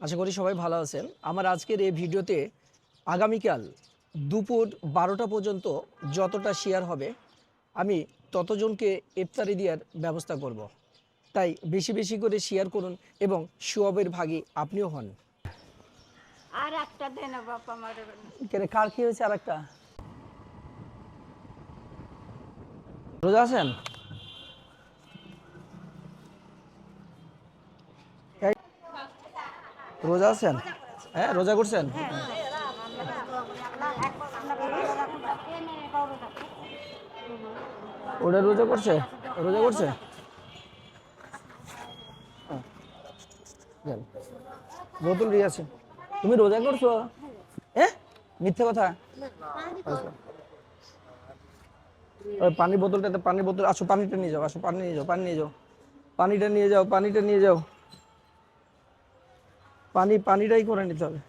আশা করি সবাই ভালো আছেন। আমার আজকের এই ভিডিওতে আগামীকাল দুপুর বারোটা পর্যন্ত যতটা শেয়ার হবে আমি ততজনকে ইফতারি দেওয়ার ব্যবস্থা করব। তাই বেশি বেশি করে শেয়ার করুন এবং সুয়াবের ভাগী আপনিও হন। আর একটা দেন আমার। কেরে কার কি হয়েছে আর একটা রোজা আছেন? রোজা আছেন? হ্যাঁ রোজা করছেন? ওটা রোজা করছে? রোজা করছে? হ্যাঁ। বোতল দিয়ে আছে। তুমি রোজা করছ? হ্যাঁ মিথ্যে কথা। ওই পানির বোতলটাতে পানির বোতল, আসো, পানিটা নিয়ে যাও, আসো, পানি নিয়ে যাও, পানি নিয়ে যাও, পানিটা নিয়ে যাও, পানিটা নিয়ে যাও। পানি পানিটাই করে নিতে হবে।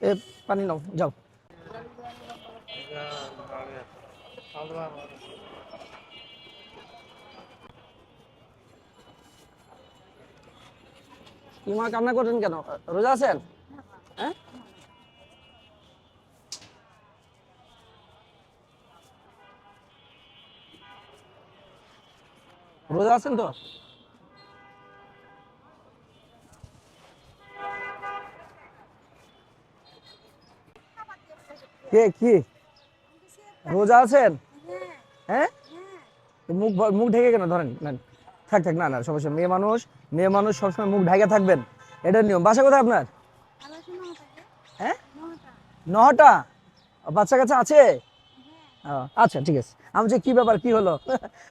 এ পানি নাও যাও। কি মা কান্না করেন কেন? রোজা আছেন? হ্যাঁ। রোজা আছেন তো? কে, কি? রোজা আছেন? হ্যাঁ? মুখ মুখ ঢেকে কেন? ধরেন থাক থাক, না না, সমস্যা মেয়ে মানুষ মেয়ে মানুষ সবসময় মুখ ঢেকে থাকবেন। এটার নিয়ম। বাসা কোথায় আপনার? হ্যাঁ? নটা বাচ্চা কাচ্চা আছে? আচ্ছা ঠিক আছে। আমি কি ব্যাপার, কি হলো?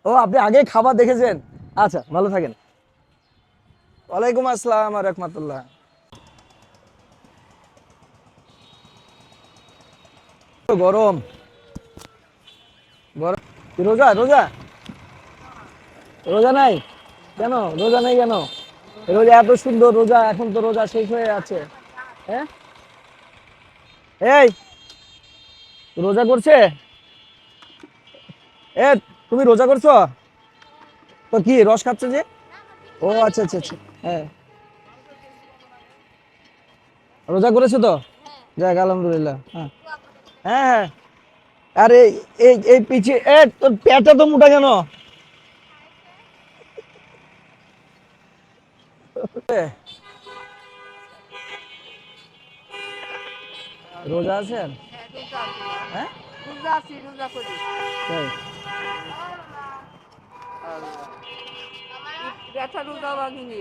ও, আপনি আগে খাবার দেখেছেন। আচ্ছা ভালো থাকেন। ওয়ালাইকুম আসসালাম রহমতুল্লাহ। গরম। গরম। রোজা? রোজা? রোজা নাই? কেন? রোজা নাই কেন? রোজা এত সুন্দর রোজা এখন তো রোজা শেষ হয়ে আছে। হ্যাঁ? এই রোজা করছে? এ তুমি রোজা করছ? তো কি রস খাচ্ছে যে? ও আচ্ছা আচ্ছা আচ্ছা হ্যাঁ। রোজা করেছ তো? যাক আলহামদুলিল্লাহ হ্যাঁ। হ্যাঁ হ্যাঁ। আরে এই এই পিছিয়ে এ তোর পেটটা তো মোটা কেন? রোজা আছেন? হ্যাঁ? রোজা আছি রোজা করি তাই? রোজা ভাঙিনি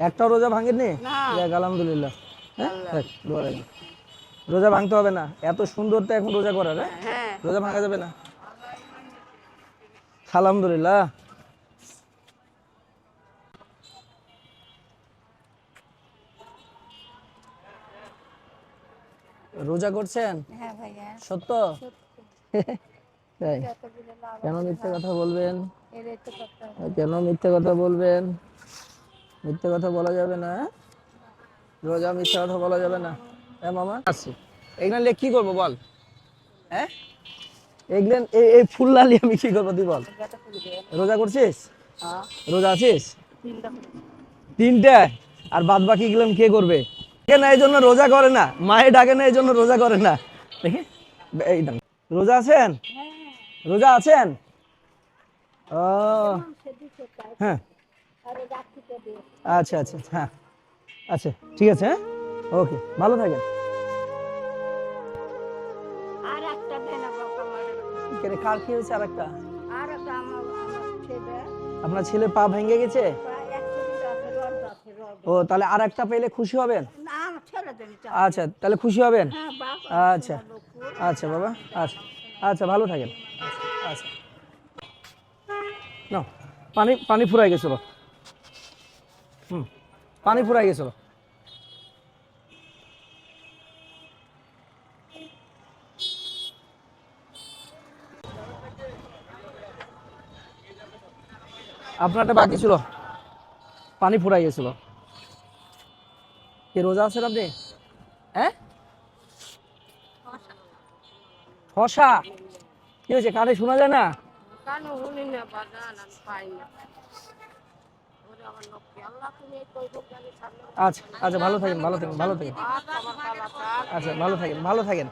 একটা রোজা ভাঙেননি? না। আলহামদুলিল্লাহ। হ্যাঁ। রোজা ভাঙতে হবে না। এত সুন্দর তো এখন রোজা করার হ্যাঁ? হ্যাঁ। রোজা ভাঙা যাবে না। আলহামদুলিল্লাহ। রোজা করছেন? হ্যাঁ ভাইয়া। সত্য? তাই। কেন মিথ্যে কথা বলবেন? কেন মিথ্যে কথা বলবেন? মিথ্যে কথা বলা যাবে না হ্যাঁ? রোজা মিথ্যে কথা বলা যাবে না। হ্যাঁ মামা? নিয়ে কি করব বল? হ্যাঁ? এই এই ফুল আমি কি করব বল? রোজা করছিস? রোজা আছিস? আর বাদ বাকি কে করবে? কে না এই জন্য রোজা করে না? মায়ে ডাকে না এই জন্য রোজা করে না? দেখি। এই রোজা আছেন? রোজা আছেন? ও। হ্যাঁ। আচ্ছা আচ্ছা আচ্ছা, হ্যাঁ। আচ্ছা ঠিক আছে হ্যাঁ। ওকে ভালো থাকেন। আর একটা দেন কেন কার কি হয়েছে আর একটা একটা আপনার ছেলে পা ভেঙে গেছে? ও তাহলে আর একটা পেলে খুশি হবেন? না আচ্ছা তাহলে খুশি হবেন? হ্যাঁ আচ্ছা আচ্ছা বাবা আচ্ছা আচ্ছা ভালো থাকেন। আচ্ছা আচ্ছা। নাও পানি পানি ফুরাই গেছিল হুম পানি ফুরাই গেছিল আপনারটা বাকি ছিল পানি ফুরাই গেছিল। কি রোজা আছেন আপনি? হ্যাঁ? হসা কি হয়েছে? কানে শোনা যায় না? আচ্ছা আচ্ছা ভালো থাকেন ভালো থাকেন ভালো থাকেন। আচ্ছা ভালো থাকেন ভালো থাকেন।